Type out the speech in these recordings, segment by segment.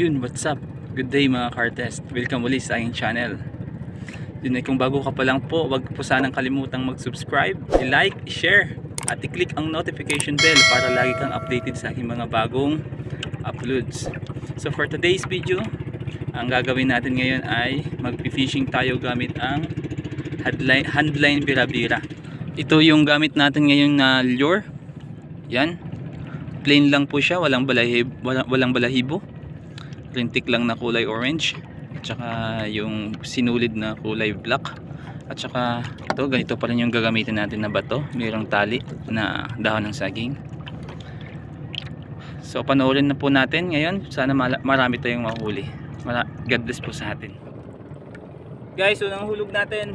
Yun, what's up? Good day mga Cartest. Welcome ulit sa aking channel. Yun ay kung bago ka pa lang po, wag po sanang kalimutang mag-subscribe, i-like, i-share, at i-click ang notification bell para lagi kang updated sa aking mga bagong uploads. So for today's video, ang gagawin natin ngayon ay mag-fishing tayo gamit ang handline, handline bira-bira. Ito yung gamit natin ngayon na lure. Yan. Plain lang po siya, walang balahib, walang, walang balahibo rintik lang na kulay orange at saka yung sinulid na kulay black. At saka ito ganito pa rin yung gagamitin natin na bato. Mayroong tali na dahon ng saging. So panoorin na po natin ngayon. Sana marami tayong mahuli. God bless po sa atin. Guys unang hulog natin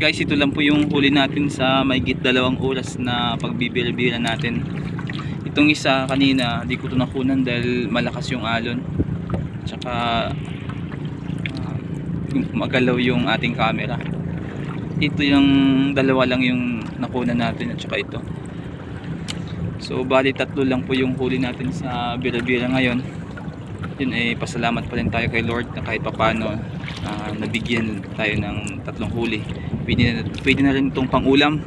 Guys, ito lang po yung huli natin sa mahigit dalawang oras na pagbibira-bira natin. Itong isa kanina, di ko ito nakunan dahil malakas yung alon. Tsaka ah, magalaw yung ating camera. Ito yung dalawa lang yung nakunan natin at saka ito. So bali tatlo lang po yung huli natin sa bira-bira ngayon. Yun eh pasalamat pa rin tayo kay Lord na kahit papano ah, nabigyan tayo ng tatlong huli. Pwede na, pwede na rin itong pangulam.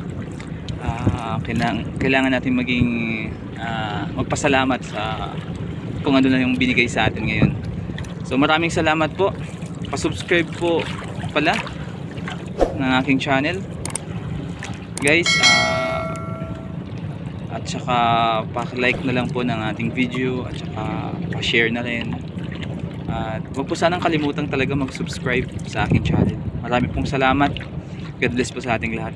Ah, kailangan, kailangan natin maging ah, magpasalamat sa kung ano na yung binigay sa atin ngayon. So maraming salamat po. Pa-subscribe po pala ng aking channel. Guys, ah, at saka pa-like na lang po ng ating video at saka pa-share na rin. At huwag po sanang kalimutan talaga mag-subscribe sa aking channel. Marami pong salamat. God bless po sa ating lahat.